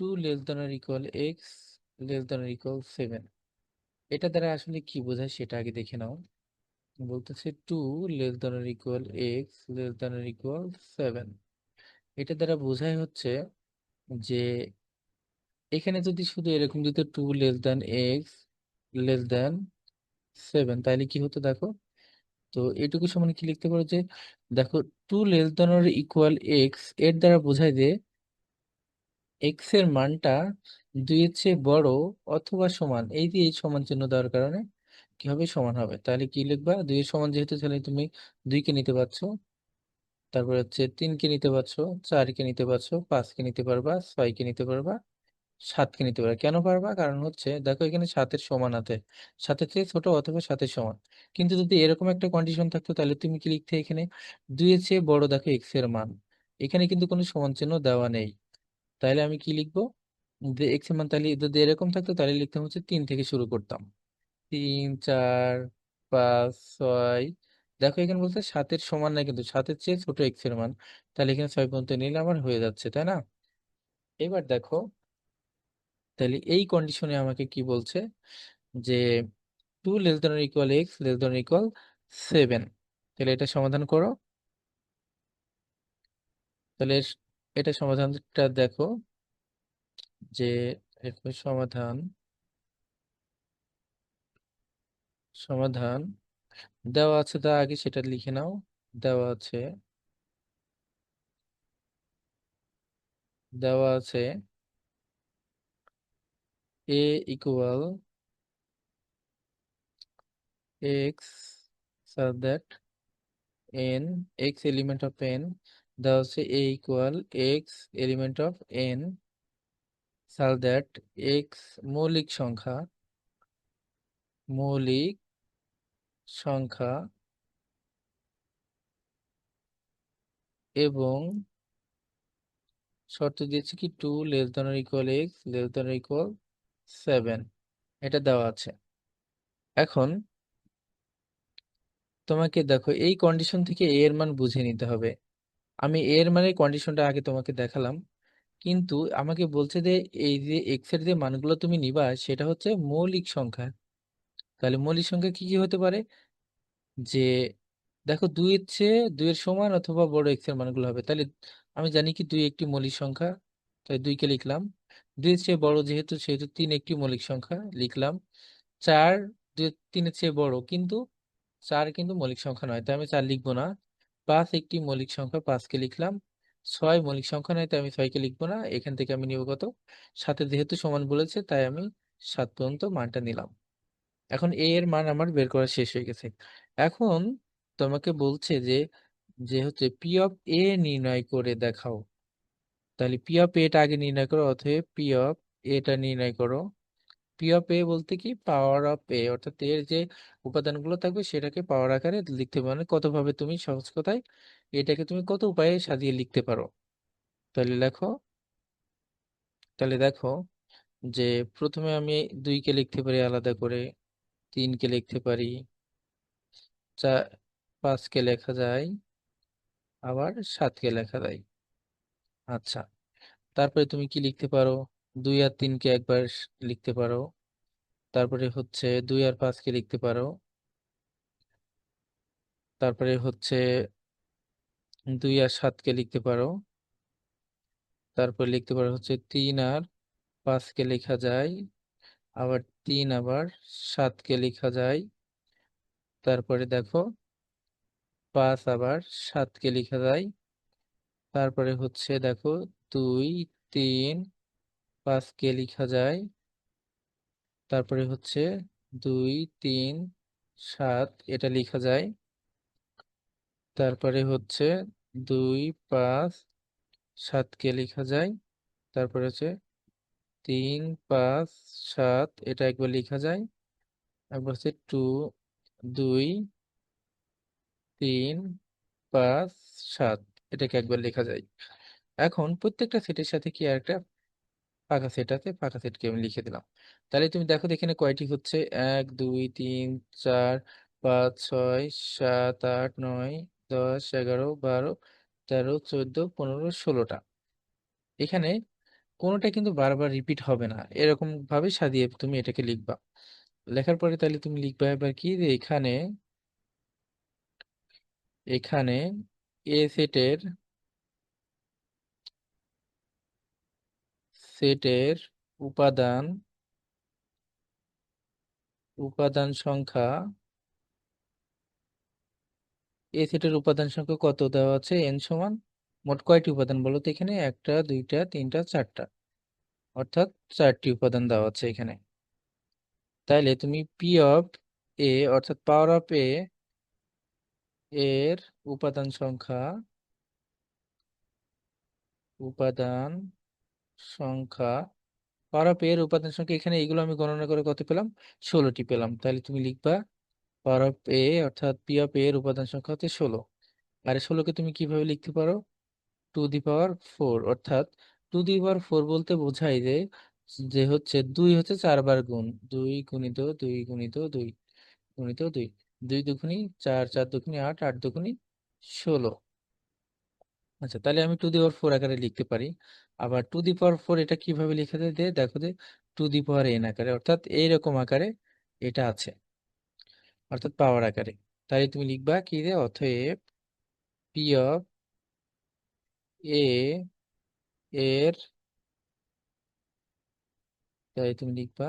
Two less than or equal X less than or equal seven এটা দ্বারা আসলে কি বোঝায় সেটা আগে দেখে নাও। বলতেছে two less than or equal X less than or equal seven এটা দ্বারা বোঝায় হচ্ছে যে এখানে যদি শুধু এরকম যদি two less than X less than seven তাহলে কি হতো দেখো? তো এটুকু সমান কি লিখতে পারো যে, দেখো, two less than or equal এক্সের দ্বারা বোঝায় যে এক্সের মানটা দুইয়ের চেয়ে বড় অথবা সমান, এই যে এই সমান চিহ্ন দেওয়ার কারণে কি হবে সমান হবে? তাহলে কি লিখবা? দুইয়ের সমান যেহেতু, তাহলে তুমি দুইকে নিতে পারছ। তারপর হচ্ছে তিনকে নিতে পারছ, চারকে নিতে পারছ, পাঁচকে নিতে পারবা, ছয়কে নিতে পারবা, সাতকে নিতে পারবা। কেন পারবা? কারণ হচ্ছে, দেখো এখানে সাতের সমান আছে। সাতের থেকে ছোট অথবা সাতের সমান। কিন্তু যদি এরকম একটা কন্ডিশন থাকতো, তাহলে তুমি কি লিখতে এখানে? দুইয়ের চেয়ে বড় দেখো এক্সের মান। এখানে কিন্তু কোনো সমান চিহ্ন দেওয়া নেই। তাহলে আমি কি লিখব? এক্সের মান তাহলে যদি এরকম থাকতো, তাহলে লিখতাম হচ্ছে তিন থেকে শুরু করতাম। তিন, চার, পাঁচ, ছয়। দেখো এখানে বলছে সাতের সমান না কিন্তু সাতের চেয়ে ছোট এক্সের মান। তাহলে এখানে ছয় পর্যন্ত নিলে আমার হয়ে যাচ্ছে, তাই না? এবার দেখো, তাহলে এই কন্ডিশনে আমাকে কি বলছে? যে two less than equal X less than equal seven তাহলে এটা সমাধান করো। তাহলে এটা সমাধানটা দেখো, যে সমাধান সমাধান, দেওয়া আছে তা আগে সেটা লিখে নাও, দেওয়া আছে দেওয়া আছে A equal x so that n, x element of n দেওয়া আছে a equal x element of n so that x মৌলিক সংখ্যা মৌলিক সংখ্যা এবং শর্ত দিয়েছে কি two less than equal x less than equal seven এটা দেওয়া আছে। এখন তোমাকে দেখো এই কন্ডিশন থেকে a এর মান বুঝে নিতে হবে। আমি এর মানের কন্ডিশনটা আগে তোমাকে দেখালাম। কিন্তু আমাকে বলছে যে, এই যে এক্সের যে মানগুলো তুমি নিবা, সেটা হচ্ছে মৌলিক সংখ্যা। তাহলে মৌলিক সংখ্যা কি কি হতে পারে? যে, দেখো দুইয়ের চেয়ে দুইয়ের সমান অথবা বড় এক্সের মানগুলো হবে। তাহলে আমি জানি কি দুই একটি মৌলিক সংখ্যা, তাই দুইকে লিখলাম। দুইয়ের চেয়ে বড় যেহেতু, সেহেতু তিন একটি মৌলিক সংখ্যা লিখলাম। চার দুই তিনের চেয়ে বড়, কিন্তু চার কিন্তু মৌলিক সংখ্যা নয়, তাই আমি চার লিখব না। পাঁচ একটি মৌলিক সংখ্যা পাঁচকে লিখলাম। ছয় মৌলিক সংখ্যা নয়, তাই আমি ছয়কে লিখব না। এখান থেকে আমি নিব কত? সাথে যেহেতু সমান বলেছে, তাই আমি সাত পর্যন্ত মানটা নিলাম। এখন এ এর মান আমার বের করা শেষ হয়ে গেছে। এখন তোমাকে বলছে যে যে হচ্ছে পি অফ এ নির্ণয় করে দেখাও। তাহলে পি অফ এটা আগে নির্ণয় করো, অতএব পি অফ এটা নির্ণয় করো। পি অফ এ বলতে কি? পাওয়ার অফ এ অর্থাৎ এর যে উপাদানগুলো থাকবে সেটাকে পাওয়ার আকারে লিখতে পারো মানে কত ভাবে তুমি সহজ কথায় এটাকে তুমি কত উপায়ে সাজিয়ে লিখতে পারো? তাহলে লেখো তাহলে দেখো যে প্রথমে আমি দুইকে লিখতে পারি আলাদা করে তিনকে লিখতে পারি, চার পাঁচকে লেখা যায়, আবার সাতকে লেখা যায়। আচ্ছা তারপরে তুমি কি লিখতে পারো? দুই আর তিনকে একবার লিখতে পারো। তারপরে হচ্ছে দুই আর পাঁচকে লিখতে পারো। তারপরে হচ্ছে দুই আর সাতকে লিখতে পারো। তারপর লিখতে পারো হচ্ছে তিন আর পাঁচকে লেখা যায়। আবার তিন আবার সাতকে লেখা যায়। তারপরে দেখো পাঁচ আবার সাতকে লেখা যায়। তারপরে হচ্ছে দেখো দুই, তিন পাঁচকে লেখা যায়। তারপরে হচ্ছে দুই, তিন, সাত, এটা লেখা যায়। তারপরে হচ্ছে দুই, পাঁচ সাতকে লেখা যায়। তারপরে হচ্ছে তিন, পাঁচ, সাত, এটা একবার লেখা যায়। একবার হচ্ছে টু, দুই, তিন, পাঁচ, সাত, এটাকে একবার লেখা যায়। এখন প্রত্যেকটা সেটের সাথে কি একটা ফাঁকা সেট আছে ফাঁকা সেটকে আমি লিখে দিলাম। তাহলে তুমি দেখো এখানে কয়টি হচ্ছে? এক, দুই, তিন, চার, পাঁচ, ছয়, সাত, আট, নয়, দশ, এগারো, বারো, তেরো, চোদ্দ, পনেরো, ষোলোটা। এখানে কোনোটা কিন্তু বারবার রিপিট হবে না। এরকম ভাবে সাজিয়ে তুমি এটাকে লিখবা। লেখার পরে তাহলে তুমি লিখবা এবার কি? যে এখানে এখানে এ সেটের সেটের উপাদান উপাদান সংখ্যা এ সেটের উপাদান সংখ্যা কত দেওয়া আছে? এন সমান মোট কয়টি উপাদান বলো তো এখানে? একটা, দুইটা, তিনটা, চারটা। অর্থাৎ চারটি উপাদান দেওয়া আছে এখানে। তাইলে তুমি পি অফ এ অর্থাৎ পাওয়ার অফ এ এর উপাদান সংখ্যা, উপাদান সংখ্যা পাওয়ার অফ এর উপাদান সংখ্যা, এখানে এগুলো আমি গণনা করে কত পেলাম? ষোলোটি পেলাম। তাহলে তুমি লিখবা অফ এ অর্থাৎ পি অফ এর উপাদান সংখ্যা হচ্ছে ষোলো। আর ষোলোকে তুমি কীভাবে লিখতে পারো? টু দি পাওয়ার ফোর, অর্থাৎ টু দি পাওয়ার ফোর বলতে বোঝায় যে যে হচ্ছে দুই হচ্ছে চারবার গুণ। দুই গুণিত দুই গুণিত দুই গুণিত দুই। দুই দুগুণি চার চার দুগুণি আট আট দুগুণি ষোলো। আচ্ছা তাহলে আমি টু দি পাওয়ার ফোর আকারে লিখতে পারি। আবার টু দি পাওয়ার ফোর এটা কীভাবে লিখে দেয়? দেখো যে টু দি পাওয়ার এন আকারে। অর্থাৎ এইরকম আকারে এটা আছে, অর্থাৎ পাওয়ার আকারে। তাই তুমি লিখবা কি যে অতএব পি অফ এ এর তাই তুমি লিখবা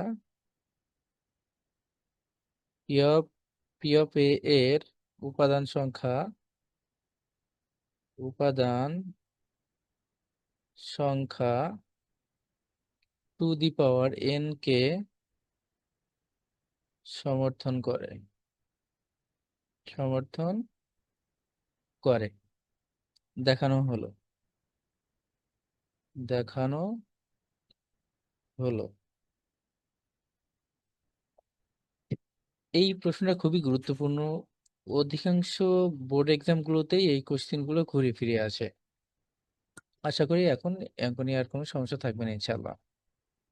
P of P of A এর উপাদান সংখ্যা উপাদান সংখ্যা two the power N K সমর্থন করে। সমর্থন করে। দেখানো হলো। দেখানো হলো। এই প্রশ্নটা খুবই গুরুত্বপূর্ণ অধিকাংশ বোর্ড এক্সামগুলোতেই এই কোশ্চেনগুলো ঘুরে ফিরে আসে। আশা করি এখন এখনই আর কোনো সমস্যা থাকবে না ইনশাল্লাহ